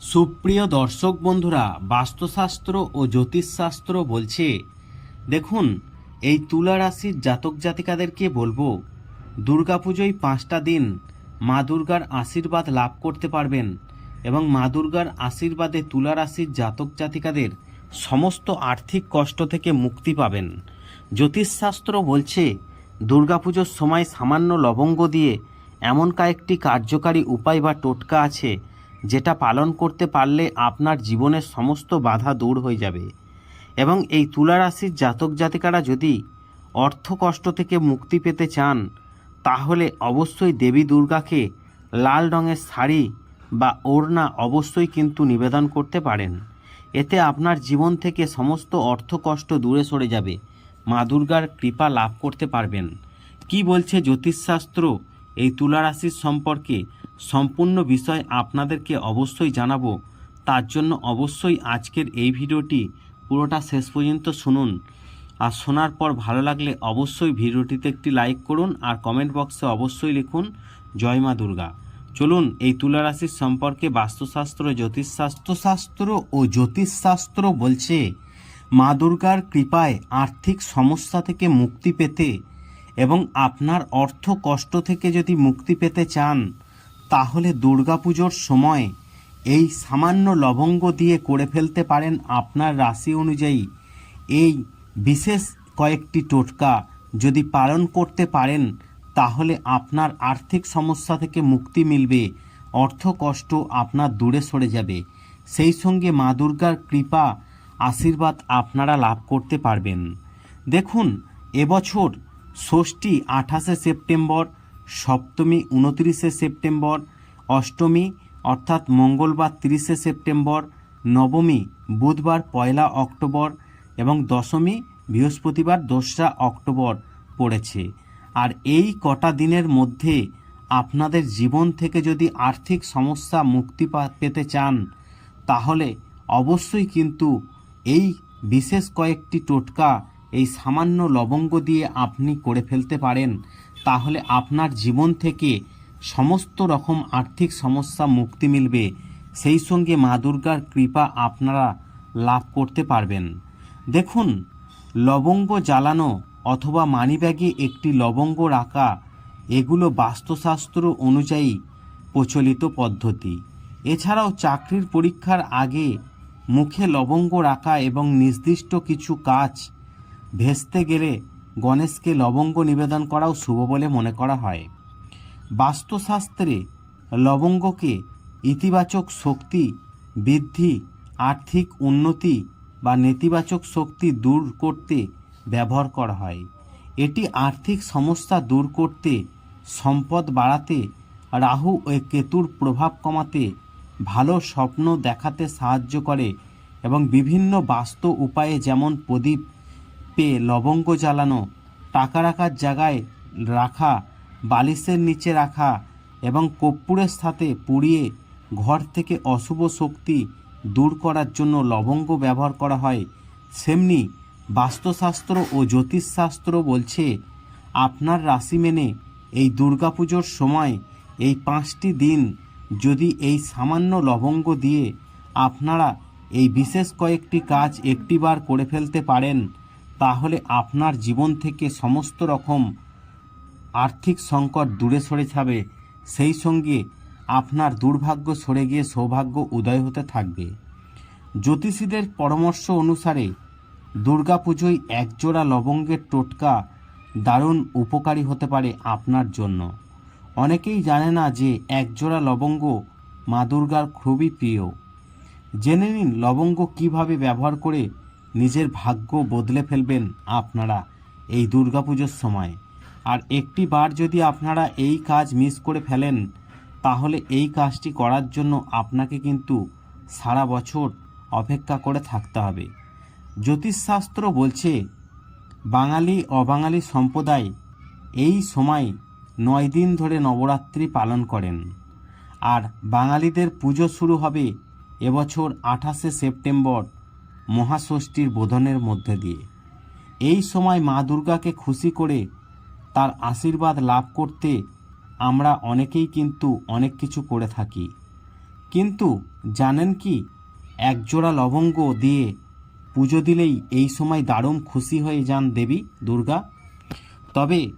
সুপ্রিয় দর্শক বন্ধুরা, বাস্তুশাস্ত্র ও জ্যোতিষশাস্ত্র বলছে, দেখুন, এই তুলা রাশির জাতক জাতিকাদেরকে বলব, দুর্গাপুজোয় পাঁচটা দিন মা দুর্গার আশীর্বাদ লাভ করতে পারবেন এবং মা দুর্গার আশীর্বাদে তুলা রাশির জাতক জাতিকাদের সমস্ত আর্থিক কষ্ট থেকে মুক্তি পাবেন। জ্যোতিষশাস্ত্র বলছে, দুর্গাপুজোর সময় সামান্য লবঙ্গ দিয়ে এমন কয়েকটি কার্যকারী উপায় বা টোটকা আছে যেটা পালন করতে পারলে আপনার জীবনের সমস্ত বাধা দূর হয়ে যাবে। এবং এই তুলা রাশির জাতক জাতিকারা যদি অর্থ কষ্ট থেকে মুক্তি পেতে চান, তাহলে অবশ্যই দেবী দুর্গাকে লাল রঙের শাড়ি বা ওড়না অবশ্যই কিন্তু নিবেদন করতে পারেন। এতে আপনার জীবন থেকে সমস্ত অর্থ কষ্ট দূরে সরে যাবে। মা দুর্গার কৃপা লাভ করতে পারবেন। কি বলছে জ্যোতিষশাস্ত্র এই তুলা রাশির সম্পর্কে? সম্পূর্ণ বিষয় আপনাদেরকে অবশ্যই জানাব। তার জন্য অবশ্যই আজকের এই ভিডিওটি পুরোটা শেষ পর্যন্ত শুনুন। আর শোনার পর ভালো লাগলে অবশ্যই ভিডিওটিতে একটি লাইক করুন আর কমেন্ট বক্সে অবশ্যই লিখুন, জয় মা দুর্গা। চলুন, এই তুলা রাশির সম্পর্কে বাস্তুশাস্ত্র, জ্যোতিষশাস্ত্র, শাস্ত্র ও জ্যোতিষশাস্ত্র বলছে, মা দুর্গার কৃপায় আর্থিক সমস্যা থেকে মুক্তি পেতে এবং আপনার অর্থ কষ্ট থেকে যদি মুক্তি পেতে চান তাহলে দুর্গাপুজোর সময় এই সামান্য লবঙ্গ দিয়ে করে ফেলতে পারেন আপনার রাশি অনুযায়ী। এই বিশেষ কয়েকটি টোটকা যদি পালন করতে পারেন, তাহলে আপনার আর্থিক সমস্যা থেকে মুক্তি মিলবে, অর্থ কষ্ট আপনার দূরে সরে যাবে। সেই সঙ্গে মা দুর্গার কৃপা, আশীর্বাদ আপনারা লাভ করতে পারবেন। দেখুন, এবছর ষষ্ঠী আঠাশে সেপ্টেম্বর সপ্তমী উনত্রিশে সেপ্টেম্বর, অষ্টমী অর্থাৎ মঙ্গলবার তিরিশে সেপ্টেম্বর, নবমী বুধবার পয়লা অক্টোবর এবং দশমী বৃহস্পতিবার দোসরা অক্টোবর পড়েছে। আর এই কটা দিনের মধ্যে আপনাদের জীবন থেকে যদি আর্থিক সমস্যা মুক্তি পেতে চান, তাহলে অবশ্যই কিন্তু এই বিশেষ কয়েকটি টোটকা, এই সামান্য লবঙ্গ দিয়ে আপনি করে ফেলতে পারেন। তাহলে আপনার জীবন থেকে সমস্ত রকম আর্থিক সমস্যা মুক্তি মিলবে। সেই সঙ্গে মা দুর্গার কৃপা আপনারা লাভ করতে পারবেন। দেখুন, লবঙ্গ জ্বালানো অথবা মানিব্যাগে একটি লবঙ্গ রাখা, এগুলো বাস্তুশাস্ত্র অনুযায়ী প্রচলিত পদ্ধতি। এছাড়াও চাকরির পরীক্ষার আগে মুখে লবঙ্গ রাখা এবং নির্দিষ্ট কিছু কাজ ভেস্তে গেলে গণেশকে লবঙ্গ নিবেদন করাও শুভ বলে মনে করা হয়। বাস্তুশাস্ত্রে লবঙ্গকে ইতিবাচক শক্তি, বৃদ্ধি, আর্থিক উন্নতি বা নেতিবাচক শক্তি দূর করতে ব্যবহার করা হয়। এটি আর্থিক সমস্যা দূর করতে, সম্পদ বাড়াতে, রাহু ও কেতুর প্রভাব কমাতে, ভালো স্বপ্ন দেখাতে সাহায্য করে এবং বিভিন্ন বাস্তু উপায়ে যেমন প্রদীপ পেয়ে লবঙ্গ জ্বালানো, টাকা রাখার জায়গায় রাখা, বালিশের নিচে রাখা এবং কর্পূরের সাথে পুড়িয়ে ঘর থেকে অশুভ শক্তি দূর করার জন্য লবঙ্গ ব্যবহার করা হয়। সেমনি বাস্তুশাস্ত্র ও জ্যোতিষশাস্ত্র বলছে, আপনার রাশি মেনে এই দুর্গাপুজোর সময় এই পাঁচটি দিন যদি এই সামান্য লবঙ্গ দিয়ে আপনারা এই বিশেষ কয়েকটি কাজ একটিবার করে ফেলতে পারেন তাহলে আপনার জীবন থেকে সমস্ত রকম আর্থিক সংকট দূরে সরে যাবে। সেই সঙ্গে আপনার দুর্ভাগ্য সরে গিয়ে সৌভাগ্য উদয় হতে থাকবে। জ্যোতিষীদের পরামর্শ অনুসারে দুর্গাপুজোয় একজোড়া লবঙ্গের টোটকা দারুণ উপকারী হতে পারে আপনার জন্য। অনেকেই জানে না যে একজোড়া লবঙ্গ মা দুর্গার খুবই প্রিয়। জেনে নিন লবঙ্গ কীভাবে ব্যবহার করে নিজের ভাগ্য বদলে ফেলবেন আপনারা এই দুর্গাপুজোর সময়। আর একটি বার যদি আপনারা এই কাজ মিস করে ফেলেন, তাহলে এই কাজটি করার জন্য আপনাকে কিন্তু সারা বছর অপেক্ষা করে থাকতে হবে। জ্যোতিষশাস্ত্র বলছে, বাঙালি অবাঙালি সম্প্রদায় এই সময় নয় দিন ধরে নবরাত্রি পালন করেন। আর বাঙালিদের পুজো শুরু হবে এবছর আঠাশে সেপ্টেম্বর। মহাষষ্ঠীর বোধনের মধ্যে দিয়ে। এই সময় মা দুর্গাকে খুশি করে তার আশীর্বাদ লাভ করতে আমরা অনেকেই কিন্তু অনেক কিছু করে থাকি। কিন্তু জানেন কি, একজোড়া লবঙ্গ দিয়ে পুজো দিলেই এই সময় দারুণ খুশি হয়ে যান দেবী দুর্গা। তবে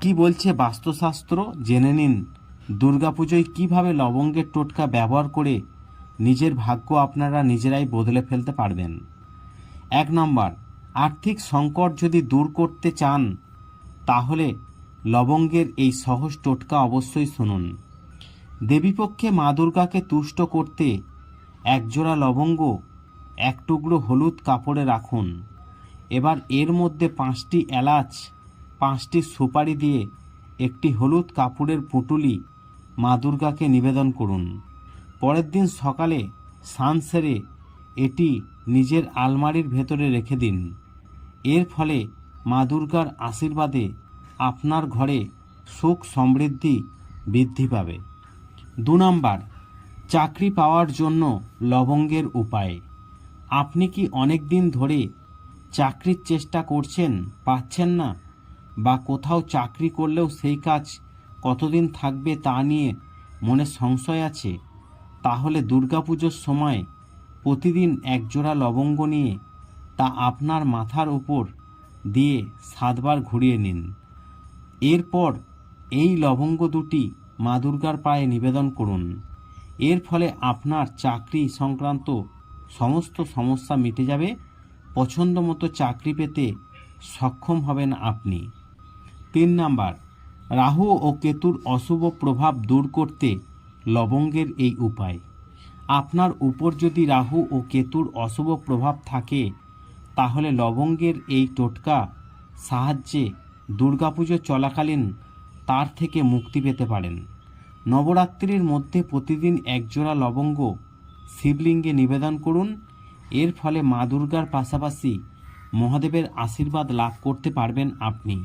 কি বলছে বাস্তুশাস্ত্র? জেনে নিন দুর্গাপুজোয় কীভাবে লবঙ্গের টোটকা ব্যবহার করে নিজের ভাগ্য আপনারা নিজেরাই বদলে ফেলতে পারবেন। এক নম্বর, আর্থিক সংকট যদি দূর করতে চান, তাহলে লবঙ্গের এই সহজ টোটকা অবশ্যই শুনুন। দেবীপক্ষে মা দুর্গাকে তুষ্ট করতে একজোড়া লবঙ্গ, এক টুকরো হলুদ কাপড়ে রাখুন। এবার এর মধ্যে পাঁচটি এলাচ, পাঁচটি সুপারি দিয়ে একটি হলুদ কাপড়ের পুঁটুলি মা দুর্গাকে নিবেদন করুন। পরের দিন সকালে সান সেরে এটি নিজের আলমারির ভেতরে রেখে দিন। এর ফলে মা দুর্গার আশীর্বাদে আপনার ঘরে সুখ সমৃদ্ধি বৃদ্ধি পাবে। দু নম্বর, চাকরি পাওয়ার জন্য লবঙ্গের উপায়। আপনি কি অনেক দিন ধরে চাকরির চেষ্টা করছেন, পাচ্ছেন না? বা কোথাও চাকরি করলেও সেই কাজ কতদিন থাকবে তা নিয়ে মনে সংশয় আছে? তাহলে দুর্গাপুজোর সময় প্রতিদিন একজোড়া লবঙ্গ নিয়ে তা আপনার মাথার উপর দিয়ে সাতবার ঘুরিয়ে নিন। এরপর এই লবঙ্গ দুটি মা দুর্গার পায়ে নিবেদন করুন। এর ফলে আপনার চাকরি সংক্রান্ত সমস্ত সমস্যা মিটে যাবে। পছন্দ মতো চাকরি পেতে সক্ষম হবেন আপনি। তিন নাম্বার, রাহু ও কেতুর অশুভ প্রভাব দূর করতে লবঙ্গের এই উপায়। আপনার উপর যদি রাহু ও কেতুর অশুভ প্রভাব থাকে, তাহলে লবঙ্গের এই টোটকা সাহায্যে দুর্গাপুজো চলাকালীন তার থেকে মুক্তি পেতে পারেন। নবরাত্রির মধ্যে প্রতিদিন একজোড়া লবঙ্গ শিবলিঙ্গে নিবেদন করুন। এর ফলে মা দুর্গার পাশাপাশি মহাদেবের আশীর্বাদ লাভ করতে পারবেন আপনি।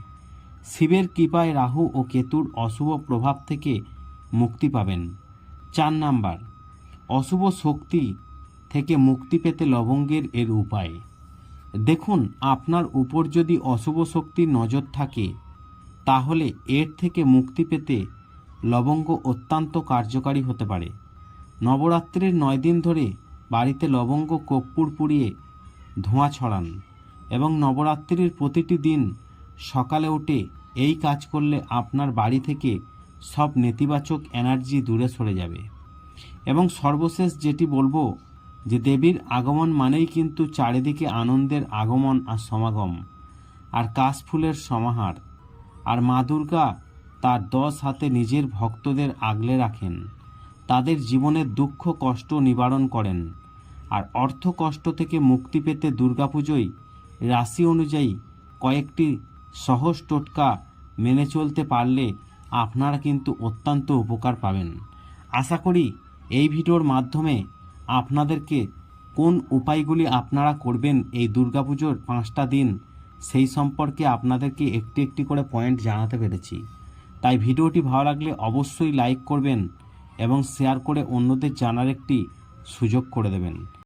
শিবের কৃপায় রাহু ও কেতুর অশুভ প্রভাব থেকে মুক্তি পাবেন। চার নাম্বার অশুভ শক্তি থেকে মুক্তি পেতে লবঙ্গের এর উপায়। দেখুন, আপনার উপর যদি অশুভ শক্তির নজর থাকে, তাহলে এর থেকে মুক্তি পেতে লবঙ্গ অত্যন্ত কার্যকারী হতে পারে। নবরাত্রির নয় দিন ধরে বাড়িতে লবঙ্গ কর্পূর পুড়িয়ে ধোঁয়া ছড়ান এবং নবরাত্রির প্রতিটি দিন সকালে উঠে এই কাজ করলে আপনার বাড়ি থেকে সব নেতিবাচক এনার্জি দূরে সরে যাবে। এবং সর্বশেষ যেটি বলব, যে দেবীর আগমন মানেই কিন্তু চারিদিকে আনন্দের আগমন আর সমাগম, আর কাশফুলের সমাহার। আর মা দুর্গা তার দশ হাতে নিজের ভক্তদের আগলে রাখেন, তাদের জীবনের দুঃখ, কষ্ট নিবারণ করেন, আর অর্থ, কষ্ট থেকে মুক্তি পেতে দুর্গাপুজোয় রাশি অনুযায়ী কয়েকটি সহজ টোটকা মেনে চলতে পারলে আপনারা কিন্তু অত্যন্ত উপকার পাবেন। আশা করি এই ভিডিওর মাধ্যমে আপনাদেরকে কোন উপায়গুলি আপনারা করবেন এই দুর্গাপুজোর পাঁচটা দিন, সেই সম্পর্কে আপনাদেরকে একটি একটি করে পয়েন্ট জানাতে পেরেছি। তাই ভিডিওটি ভালো লাগলে অবশ্যই লাইক করবেন এবং শেয়ার করে অন্যদের জানার একটি সুযোগ করে দেবেন।